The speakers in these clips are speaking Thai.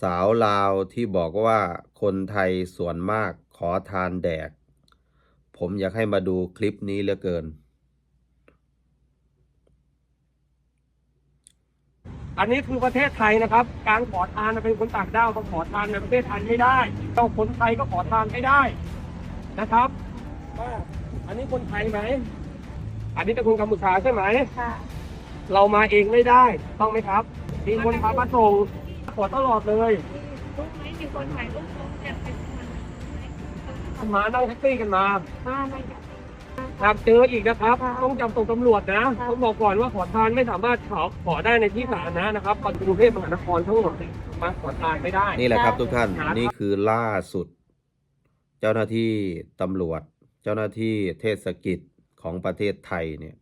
สาวลาวที่บอกว่าคนไทยส่วนมากขอทานแดก ผมอยากให้มาดูคลิปนี้เหลือเกิน อันนี้คือประเทศไทยนะครับ การขอทานเป็นคนต่างด้าวก็ขอทานในประเทศไทยไม่ได้ต้องคนไทยก็ขอทานไม่ได้นะครับว่าอันนี้คนไทยไหม อันนี้เป็นคนกัมพูชาใช่ไหม ค่ะ เรามาเองไม่ได้ ต้องไหมครับ มีคนพามาส่ง ขอตลอดเลยรูปไหมมีคนถ่ายรูปลงแต่เป็นคนมานั่งแท็กซี่กันมามาไม่ได้หากเจออีกนะครับค่ะต้องจำส่งตำรวจนะค่ะต้องบอกก่อนว่าขอทานไม่สามารถขอขอได้ในที่สาธารณะนะครับกรุงเทพมหานครทั้งหมดมาขอทานไม่ได้ นี่แหละครับทุกท่านครับนี่คือล่าสุด เจ้าหน้าที่ตำรวจ เจ้าหน้าที่เทศกิจของประเทศไทยเนี่ย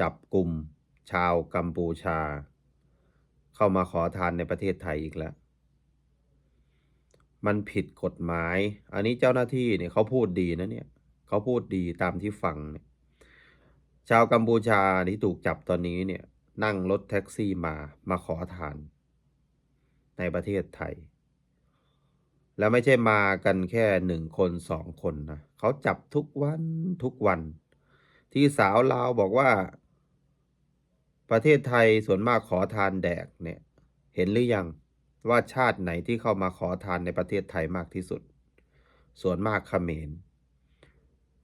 จับกลุ่มชาวกัมพูชา เข้ามาขอทานในประเทศไทยอีกแล้ว มันผิดกฎหมาย อันนี้เจ้าหน้าที่เนี่ยเขาพูดดีนะเนี่ยเขาพูดดีตามที่ฟังเนี่ย ชาวกัมพูชาที่ถูกจับตอนนี้เนี่ยนั่งรถแท็กซี่มามาขอทาน ในประเทศไทย แล้วไม่ใช่มากันแค่หนึ่งคนสองคนนะเขาจับทุกวันทุกวัน ที่สาวลาวบอกว่า ประเทศไทยส่วนมากขอทานแดกเนี่ยเห็นหรือยังว่าชาติไหนที่เข้ามาขอทานในประเทศไทยมากที่สุด ส่วนมากเขมร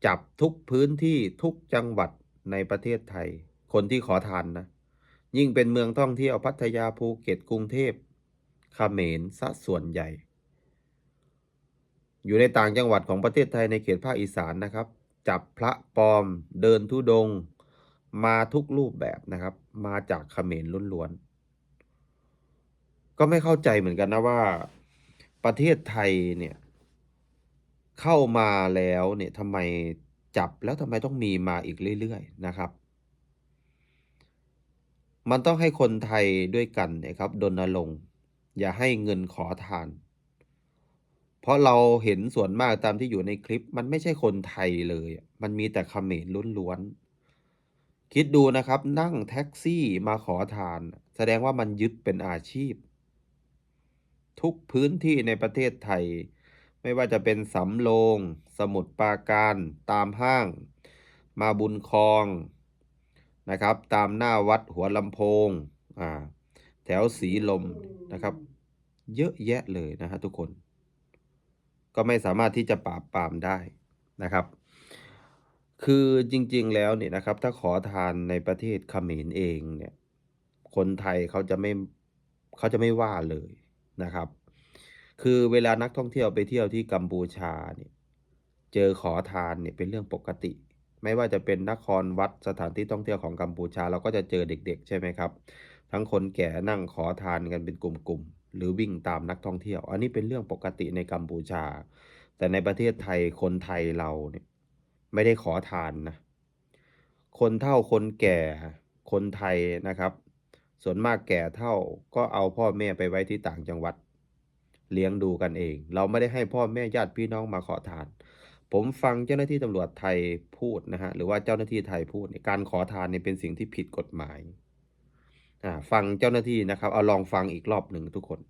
จับทุกพื้นที่ทุกจังหวัดในประเทศไทย คนที่ขอทานนะยิ่งเป็นเมืองท่องเที่ยวพัทยาภูเก็ตกรุงเทพเขมรซะส่วนใหญ่ อยู่ในต่างจังหวัดของประเทศไทยในเขตภาคอีสานนะครับ จับพระปลอม เดินทุดงค์ มาทุกรูปแบบนะครับ มาจากเขมรล้วนๆ ก็ไม่เข้าใจเหมือนกันนะว่า ประเทศไทยเนี่ย เข้ามาแล้วเนี่ยทำไมจับแล้วทำไมต้องมีมาอีกเรื่อยๆนะครับ มันต้องให้คนไทยด้วยกันนี่ยครับดนรงอย่าให้เงินขอทาน เพราะเราเห็นส่วนมากตามที่อยู่ในคลิป มันไม่ใช่คนไทยเลย มันมีแต่เขมรล้วนๆ คิดดูนะครับนั่งแท็กซี่มาขอทาน แสดงว่ามันยึดเป็นอาชีพ ทุกพื้นที่ในประเทศไทย ไม่ว่าจะเป็นสำโรงสมุทรปราการตามห้าง มาบุญคลองนะครับ ตามหน้าวัดหัวลำโพงอ่าแถวสีลมนะครับ เยอะแยะเลยนะฮะทุกคน ก็ไม่สามารถที่จะปราบปรามได้นะครับ คือจริงๆแล้วเนี่ยนะครับ ถ้าขอทานในประเทศเขมรเองเนี่ย คนไทยเขาจะไม่เขาจะไม่ว่าเลยนะครับ คือเวลานักท่องเที่ยวไปเที่ยวที่กัมพูชาเนี่ย เจอขอทานเนี่ยเป็นเรื่องปกติ ไม่ว่าจะเป็นนครวัดสถานที่ท่องเที่ยวของกัมพูชา เราก็จะเจอเด็ก ๆ ใช่ไหมครับ ทั้งคนแก่นั่งขอทานกันเป็นกลุ่มๆหรือวิ่งตามนักท่องเที่ยว อันนี้เป็นเรื่องปกติในกัมพูชา แต่ในประเทศไทยคนไทยเราเนี่ย ไม่ได้ขอทานนะคนเฒ่าคนแก่คนไทยนะครับ ส่วนมากแก่เท่าก็เอาพ่อแม่ไปไว้ที่ต่างจังหวัด เลี้ยงดูกันเอง เราไม่ได้ให้พ่อแม่ญาติพี่น้องมาขอทาน ผมฟังเจ้าหน้าที่ตำรวจไทยพูดนะฮะหรือว่าเจ้าหน้าที่ไทยพูดการขอทานเนี่ยเป็นสิ่งที่ผิดกฎหมายอ่าฟังเจ้าหน้าที่นะครับเอาลองฟังอีกรอบหนึ่งทุกคน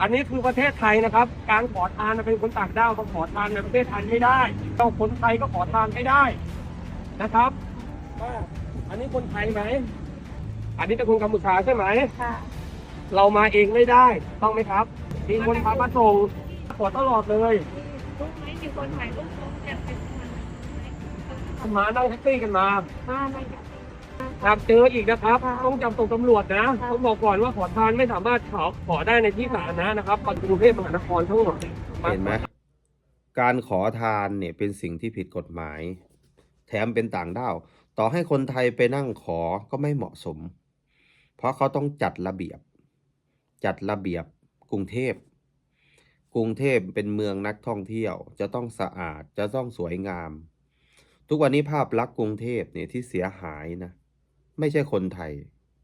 อันนี้คือประเทศไทยนะครับ การขอทานเป็นคนต่างด้าวก็ขอทานในประเทศไทยไม่ได้ต้องคนไทยก็ขอทานไม่ได้นะครับว่าอันนี้คนไทยไหม อันนี้เป็นคนกัมพูชาใช่ไหมค่ะเรามาเองไม่ได้ต้องไหมครับมีคนพามาส่งขอตลอดเลยรูปไหมมีคนถ่ายรูปลงแต่เป็นคนมานั่งแท็กซี่กันมามาไม่ ได้หากเจออีกนะครับค่ะต้องจำส่งตำรวจนะค่ะต้องบอกก่อนว่าขอทานไม่สามารถขอขอได้ในที่สาธารณะนะครับกรุงเทพมหานครทั้งหมดเห็นไหมการขอทานเนี่ยเป็นสิ่งที่ผิดกฎหมาย แถมเป็นต่างด้าว ต่อให้คนไทยไปนั่งขอก็ไม่เหมาะสม เพราะเขาต้องจัดระเบียบ จัดระเบียบกรุงเทพกรุงเทพเป็นเมืองนักท่องเที่ยว จะต้องสะอาดจะต้องสวยงาม ทุกวันนี้ภาพลักษณ์กรุงเทพเนี่ยที่เสียหายนะ ไม่ใช่คนไทย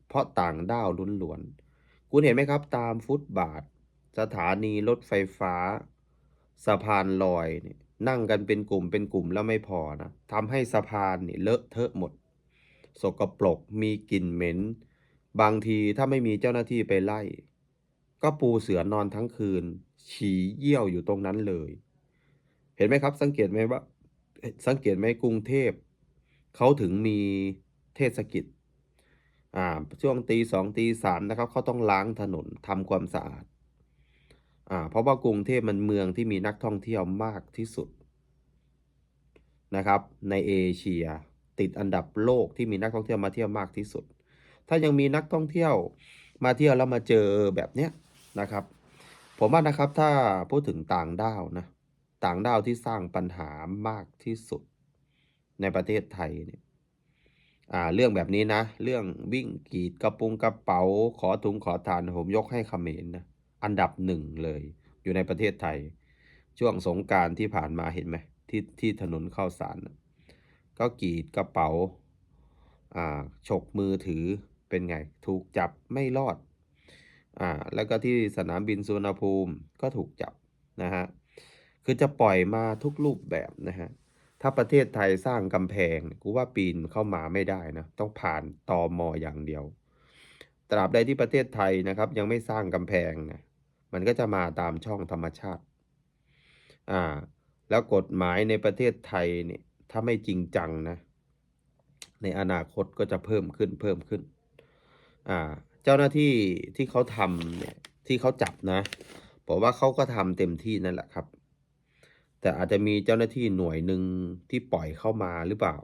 เพราะต่างด้าวล้วน คุณเห็นไหมครับ ตามฟุตบาท สถานีรถไฟฟ้า สะพานลอยเนี่ยนั่งกันเป็นกลุ่มเป็นกลุ่มแล้วไม่พอนะทำให้สะพานนี่เลอะเทอะหมด สกปรกมีกลิ่นเหม็น บางทีถ้าไม่มีเจ้าหน้าที่ไปไล่ ก็ปูเสือนอนทั้งคืน ฉี่เยี่ยวอยู่ตรงนั้นเลย เห็นไหมครับ สังเกตไหมว่า สังเกตไหมกรุงเทพเขาถึงมีเทศกิจ อ่าช่วงตีสองตีสามนะครับเขาต้องล้างถนนทำความสะอาดอ่าเพราะว่ากรุงเทพมันเมืองที่มีนักท่องเที่ยวมากที่สุดนะครับ ในเอเชียติดอันดับโลกที่มีนักท่องเที่ยวมาเที่ยวมากที่สุด ถ้ายังมีนักท่องเที่ยวมาเที่ยวแล้วมาเจอแบบเนี้ยนะครับ ผมว่านะครับถ้าพูดถึงต่างด้าวนะต่างด้าวที่สร้างปัญหามากที่สุดในประเทศไทยเนี่ย อ่าเรื่องแบบนี้นะ เรื่องวิ่งกีดกระปุงกระเป๋า ขอถุงขอทานผมยกให้เขมรนะอันดับหนึ่งเลย อยู่ในประเทศไทย ช่วงสงการที่ผ่านมาเห็นไหมที่ที่ถนนเข้าสารนะก็กีดกระเป๋าอ่าฉกมือถือเป็นไง ถูกจับไม่รอดอ่าแล้วก็ที่สนามบินสุวรรณภูมิก็ถูกจับนะฮะคือจะปล่อยมาทุกรูปแบบนะฮะ ถ้าประเทศไทยสร้างกำแพงกูว่าปีนเข้ามาไม่ได้นะ ต้องผ่านตอมออย่างเดียว ตราบใดที่ประเทศไทยนะครับ ยังไม่สร้างกำแพงนะมันก็จะมาตามช่องธรรมชาติอ่าแล้วกฎหมายในประเทศไทยเนี่ยถ้าไม่จริงจังนะ ในอนาคตก็จะเพิ่มขึ้นเพิ่มขึ้นอ่าเจ้าหน้าที่ที่เขาทำเนี่ยที่เขาจับนะผมว่าเขาก็ทำเต็มที่นั่นแหละครับ แต่อาจจะมีเจ้าหน้าที่หน่วยหนึ่งที่ปล่อยเข้ามาหรือเปล่า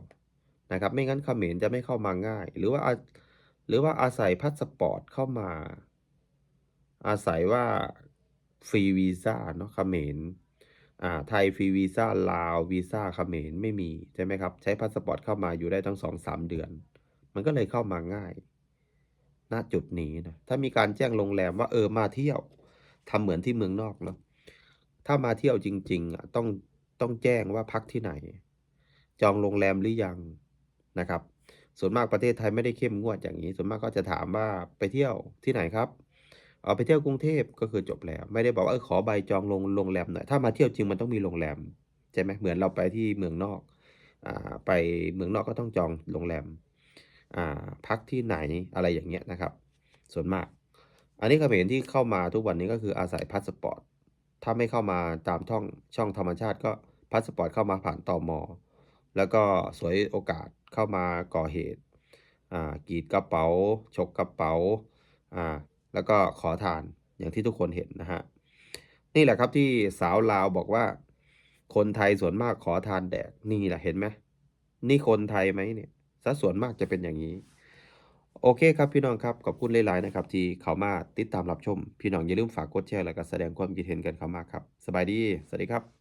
นะครับ ไม่งั้นเขมรจะไม่เข้ามาง่าย หรือว่าหรือว่าอาศัยพาสปอร์ตเข้ามา อาศัยว่าฟรีวีซ่าเนาะเขมรอ่าไทยฟรีวีซ่าลาววีซ่าเขมรไม่มีใช่ไหมครับ ใช้พาสปอร์ตเข้ามาอยู่ได้ทั้งสองสามเดือน มันก็เลยเข้ามาง่ายณจุดนี้นะถ้ามีการแจ้งโรงแรมว่าเออมาเที่ยวทำเหมือนที่เมืองนอกเนาะ ถ้ามาเที่ยวจริง ๆ ต้องต้องแจ้งว่าพักที่ไหน จองโรงแรมหรือยังนะครับ ส่วนมากประเทศไทยไม่ได้เข้มงวดอย่างนี้ ส่วนมากก็จะถามว่าไปเที่ยวที่ไหนครับเอาไปเที่ยวกรุงเทพก็คือจบแล้ว ไม่ได้บอกว่าเออขอใบจองโรงโรงแรมหน่อยถ้ามาเที่ยวจริงมันต้องมีโรงแรมใช่ไหมเหมือนเราไปที่เมืองนอกอ่าไปเมืองนอกก็ต้องจองโรงแรมอ่าพักที่ไหนอะไรอย่างเงี้ยนะครับ ส่วนมาก อันนี้เขมรที่เข้ามาทุกวันนี้ก็คืออาศัยพาสปอร์ต ถ้าไม่เข้ามาตามช่องช่องธรรมชาติก็พาสปอร์ตเข้ามาผ่านตอมอแล้วก็สวยโอกาสเข้ามาก่อเหตุอ่ากรีดกระเป๋า ฉกกระเป๋าอ่าแล้วก็ขอทานอย่างที่ทุกคนเห็นนะฮะ นี่แหละครับที่สาวลาวบอกว่า คนไทยส่วนมากขอทานแดกนี่แหละเห็นไหมนี่คนไทยไหมเนี่ยซะส่วนมากจะเป็นอย่างนี้ โอเคครับพี่น้องครับขอบคุณหลายๆนะครับที่เข้ามาติดตามรับชม พี่น้องอย่าลืมฝากกดแชร์และก็แสดงความคิดเห็นกันเข้ามาครับ สบายดี สวัสดีครับ